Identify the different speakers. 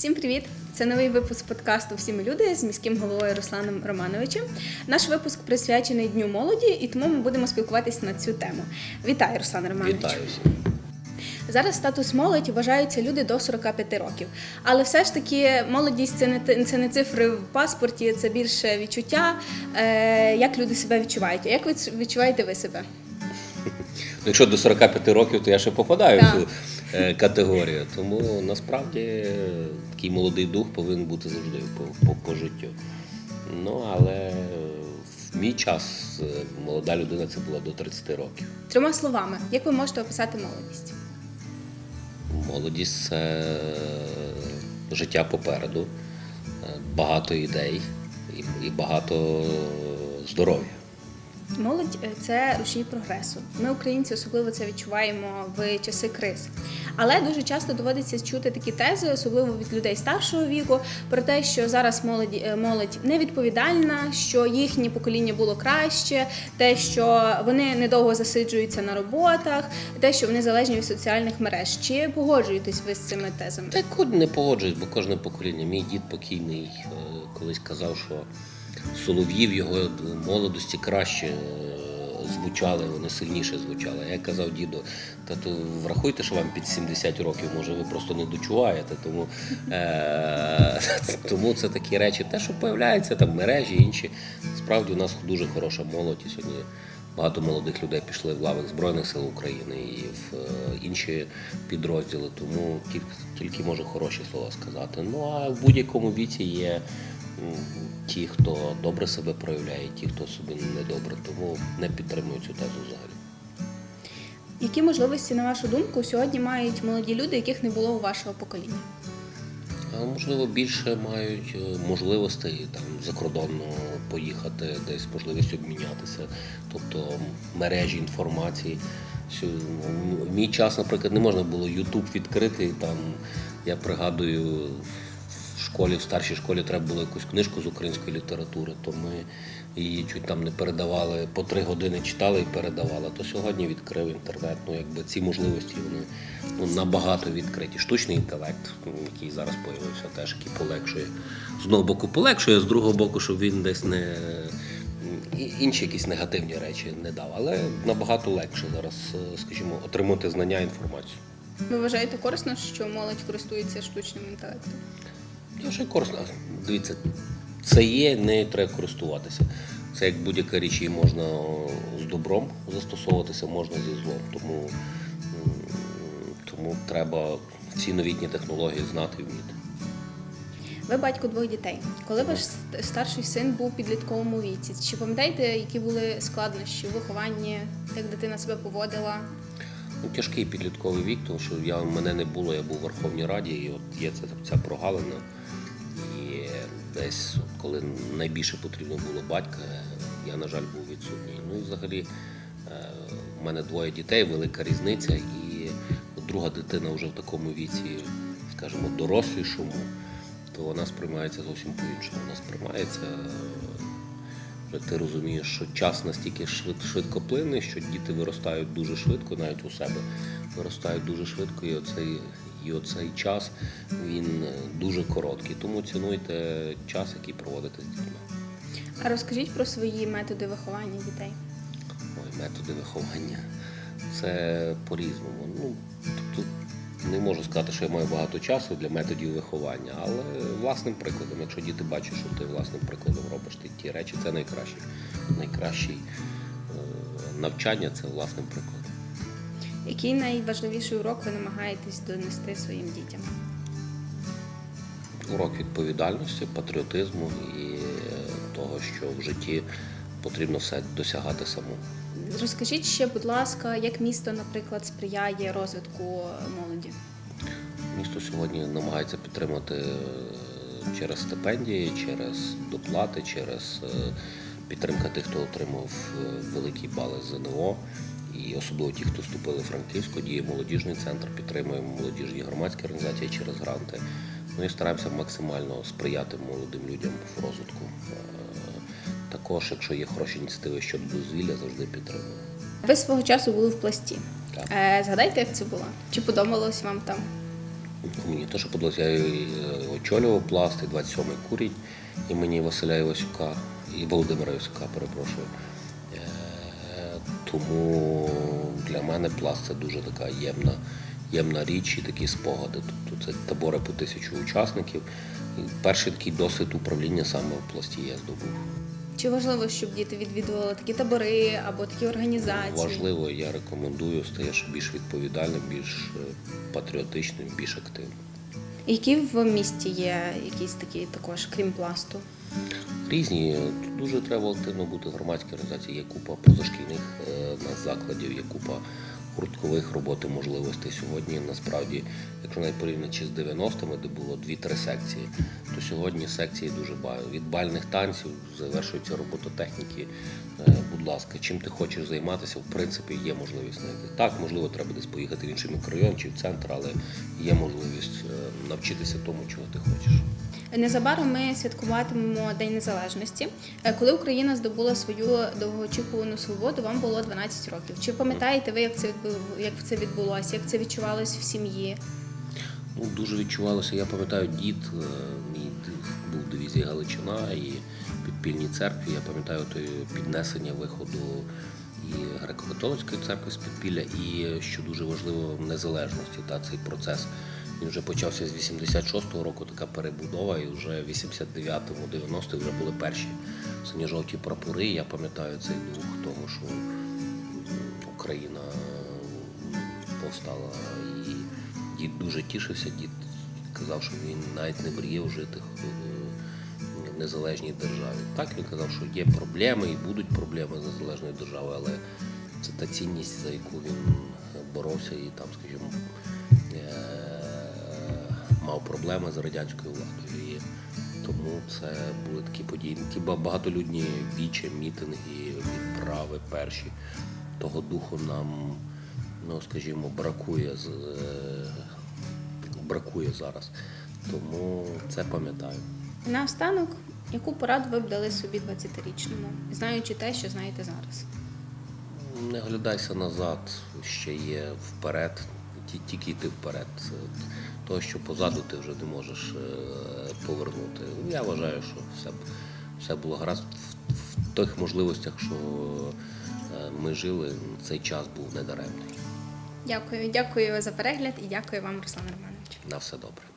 Speaker 1: Всім привіт! Це новий випуск подкасту Всі ми люди з міським головою Русланом Романовичем. Наш випуск присвячений Дню молоді, і тому ми будемо спілкуватися на цю тему. Вітаю, Руслан Романович!
Speaker 2: Вітаю.
Speaker 1: Зараз статус молодь вважаються люди до 45 років. Але все ж таки молодість це не це не цифри в паспорті, це більше відчуття, е, як люди себе відчувають. А як ви відчуваєте ви себе?
Speaker 2: Ну, Якщо до 45 років, то я ще попадаю
Speaker 1: Так.
Speaker 2: Е, категорію. Тому насправді е, такий молодий дух повинен бути завжди по, по, по життю. Ну, але е, в мій час молода людина це була до 30 років.
Speaker 1: Трьома словами, як ви можете описати молодість?
Speaker 2: Молодість це життя попереду, багато ідей і багато здоров'я.
Speaker 1: Молодь е, це рушій прогресу. Ми, українці, особливо це відчуваємо в часи криз. Але дуже часто доводиться чути такі тези, особливо від людей старшого віку, про те, що зараз молодь, е, молодь невідповідальна, що їхнє покоління було краще, те, що вони недовго засиджуються на роботах, те, що вони залежні від соціальних мереж. Чи погоджуєтесь ви з цими тезами?
Speaker 2: Та й куди не погоджуюсь, бо кожне покоління. Мій дід покійний е, колись казав, що солов'ї в його молодості краще е, звучали, вони сильніше звучали. Я казав діду, та то врахуйте, що вам під 70 років, може ви просто не дочуваєте. Тому, е, тому це такі речі. Те, що появляються там мережі, інші. Справді у нас дуже хороша молодь і сьогодні. Багато молодих людей пішли в лавах Збройних сил України і в е, інші підрозділи, тому тільки, тільки можу хороші слова сказати. Ну а в будь-якому віці є ті, хто добре себе проявляє, ті, хто собі недобре, тому не підтримую цю тезу взагалі.
Speaker 1: Які можливості, на вашу думку, сьогодні мають молоді люди, яких не було у вашого покоління?
Speaker 2: Можливо, більше мають е, можливостей там закордонно поїхати, десь можливість обмінятися, тобто мережі інформації. Що, ну, В мій час, наприклад, не можна було Ютуб відкрити. Там я пригадую, в школі, в старшій школі треба було якусь книжку з української літератури, то ми її чуть там не передавали, по три години читали і передавали. То сьогодні відкрив інтернет. Ну якби ці можливості вони ну, набагато відкриті. Штучний інтелект, який зараз появився, теж який полегшує. З одного боку полегшує, з другого боку, щоб він десь не і- інші якісь негативні речі не дав. Але набагато легше зараз, е, скажімо, отримати знання інформацію.
Speaker 1: Ви вважаєте корисно, що молодь користується штучним інтелектом?
Speaker 2: Я ще корисно. Дивіться, це є, нею треба користуватися. Це як будь-яка річ, її можна з добром застосовуватися, можна зі злом. Тому, тому треба ці новітні технології знати і вміти.
Speaker 1: Ви батько двох дітей. Коли ваш старший син був у підлітковому віці, чи пам'ятаєте, які були складнощі у вихованні, як дитина себе поводила?
Speaker 2: Ну, тяжкий підлітковий вік, тому що я, мене не було, я був у Верховній Раді, і от є ця, ця прогалина. І десь, коли найбільше потрібно було батька, я, на жаль, був відсутній. Ну і взагалі е, в мене двоє дітей, велика різниця, і от друга дитина вже в такому віці, скажімо, дорослішому, то вона сприймається зовсім по-іншому. Вона сприймається. Ти розумієш, що час настільки швид- швидкоплинний, що діти виростають дуже швидко, навіть у себе виростають дуже швидко, і оцей, і оцей час він е, дуже короткий. Тому цінуйте час, який проводите з дітьми.
Speaker 1: А розкажіть про свої методи виховання дітей.
Speaker 2: Ой, методи виховання. Це по-різному. Ну, не можу сказати, що я маю багато часу для методів виховання, але власним прикладом, якщо діти бачать, що ти власним прикладом робиш ти ті речі, це найкраще. Найкращий е, навчання це власним прикладом.
Speaker 1: Який найважливіший урок ви намагаєтесь донести своїм дітям?
Speaker 2: Урок відповідальності, патріотизму і е, того, що в житті потрібно все досягати самому.
Speaker 1: Розкажіть ще, будь ласка, як місто, наприклад, сприяє розвитку молоді?
Speaker 2: Місто сьогодні намагається підтримати е, через стипендії, через доплати, через е, підтримка тих, хто отримав е, великі бали ЗНО. І особливо ті, хто вступили в Франківську, діє молодіжний центр, підтримуємо молодіжні громадські організації через гранти. Ну і стараємося максимально сприяти молодим людям в розвитку. Також, якщо є хороші ініціативи щодо дозвілля, завжди підтримуємо.
Speaker 1: Ви свого часу були в пласті.
Speaker 2: Так.
Speaker 1: Е, згадайте, як це було? Чи подобалось вам там?
Speaker 2: Мені теж подобається. Я е, очолював пласт, і 27-й курінь імені Василя Івасюка і Володимира Івасюка, перепрошую. Е, Тому для мене пласт це дуже така ємна, ємна річ і такі спогади. Тобто це табори по тисячу учасників. І перший такий досвід управління саме в пласті я здобув.
Speaker 1: Чи важливо, щоб діти відвідували такі табори або такі організації?
Speaker 2: Важливо, я рекомендую, стаєш більш відповідальним, більш е, патріотичним, більш активним.
Speaker 1: Які в місті є якісь такі також, крім пласту?
Speaker 2: Різні тут дуже треба активно бути в громадській організації. Є купа позашкільних е, закладів, є купа гурткових роботи можливостей. Сьогодні насправді, якщо навіть порівняти з 90-ми, де було 2-3 секції, то сьогодні секції дуже багато. Від бальних танців завершується робота техніки. Е, Будь ласка, чим ти хочеш займатися, в принципі, є можливість знайти. Так, можливо, треба десь поїхати в інший мікрорайон чи в центр, але є можливість е, навчитися тому, чого ти хочеш.
Speaker 1: Незабаром ми святкуватимемо День Незалежності. Е, Коли Україна здобула свою довгоочікувану свободу, вам було 12 років. Чи пам'ятаєте ви, як це як це відбулося, як це відчувалось в сім'ї?
Speaker 2: Ну, дуже відчувалося. Я пам'ятаю, дід е, мій був в дивізії Галичина і підпільній церкві. Я пам'ятаю той піднесення виходу і греко-католицької церкви з підпілля, і що дуже важливо в незалежності. Та цей процес він вже почався з 86-го року, така перебудова, і вже в 89-му, 90-х вже були перші синьо-жовті прапори. Я пам'ятаю цей дух того, що Україна повстала і дід дуже тішився. Дід казав, що він навіть не мріяв жити е, в незалежній державі. Так він казав, що є проблеми і будуть проблеми з незалежною державою, але це та цінність, за яку він боровся і там, скажімо, е, мав проблеми з радянською владою. І тому це були такі події, ба- багатолюдні вічі, мітинги, відправи перші. Того духу нам, ну скажімо, бракує з е, бракує зараз. Тому це пам'ятаю.
Speaker 1: Наостанок, яку пораду ви б дали собі 20-річному, знаючи те, що знаєте зараз?
Speaker 2: Не глядайся назад, ще є вперед, тільки йти вперед. Це То, що позаду ти вже не можеш е, повернути. Я вважаю, що все, все було гаразд в, в тих можливостях, що е, ми жили, цей час був недаремний.
Speaker 1: Дякую, дякую за перегляд і дякую вам, Руслан Романович.
Speaker 2: На все добре.